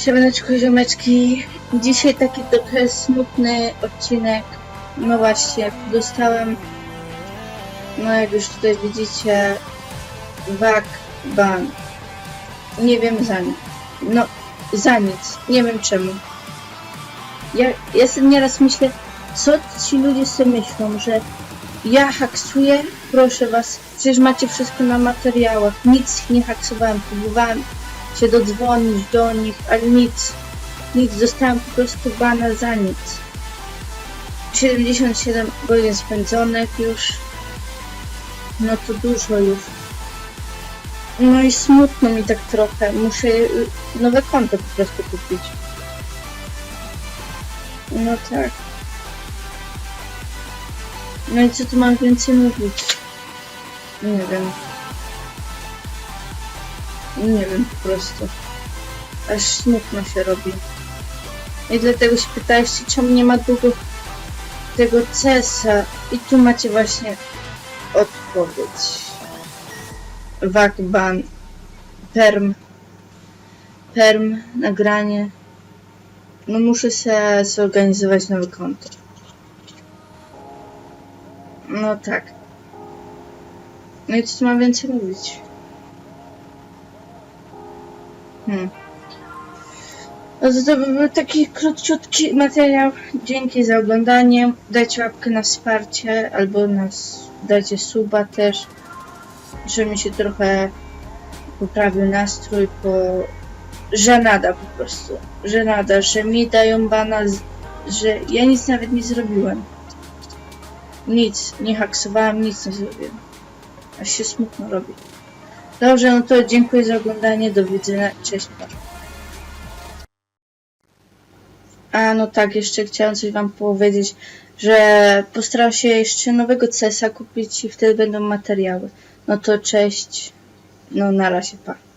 Siemaneczko, ziomeczki. Dzisiaj taki trochę smutny odcinek. No właśnie, dostałem, no jak już tutaj widzicie, wak ban. Nie wiem za nic. No, za nic. Nie wiem czemu. Ja, ja sobie nieraz myślę, co ci ludzie sobie myślą, że ja haksuję? Proszę was, przecież macie wszystko na materiałach. Nic nie haksowałem, próbowałem się dodzwonić do nich, ale nic. Nic, dostałem po prostu bana za nic. 77 godzin spędzonych już. No to dużo już. No i smutno mi tak trochę. Muszę y, nowe konto po prostu kupić. No tak. No i co tu mam więcej mówić? Nie wiem. Nie wiem po prostu. Aż smutno się robi. I dlatego się pytaliście, czemu nie ma długo tego CESa. I tu macie właśnie odpowiedź. Wakban. Perm. Perm. Nagranie. No muszę se zorganizować nowe konto. No tak. No i co tu mam więcej mówić? Hmm. No to, to by był taki króciutki materiał. Dzięki za oglądanie. Dajcie łapkę na wsparcie albo nas dajcie suba też, żeby mi się trochę poprawił nastrój, bo żenada po prostu. Żenada, że mi dają bana, że ja nic nawet nie zrobiłem. Nic, nie haksowałem, nic nie zrobiłem. Aż się smutno robi. Dobrze, no to dziękuję za oglądanie, do widzenia, cześć. A no tak, jeszcze chciałam coś wam powiedzieć, że postaram się jeszcze nowego CESa kupić i wtedy będą materiały. No to cześć, no na razie, pa.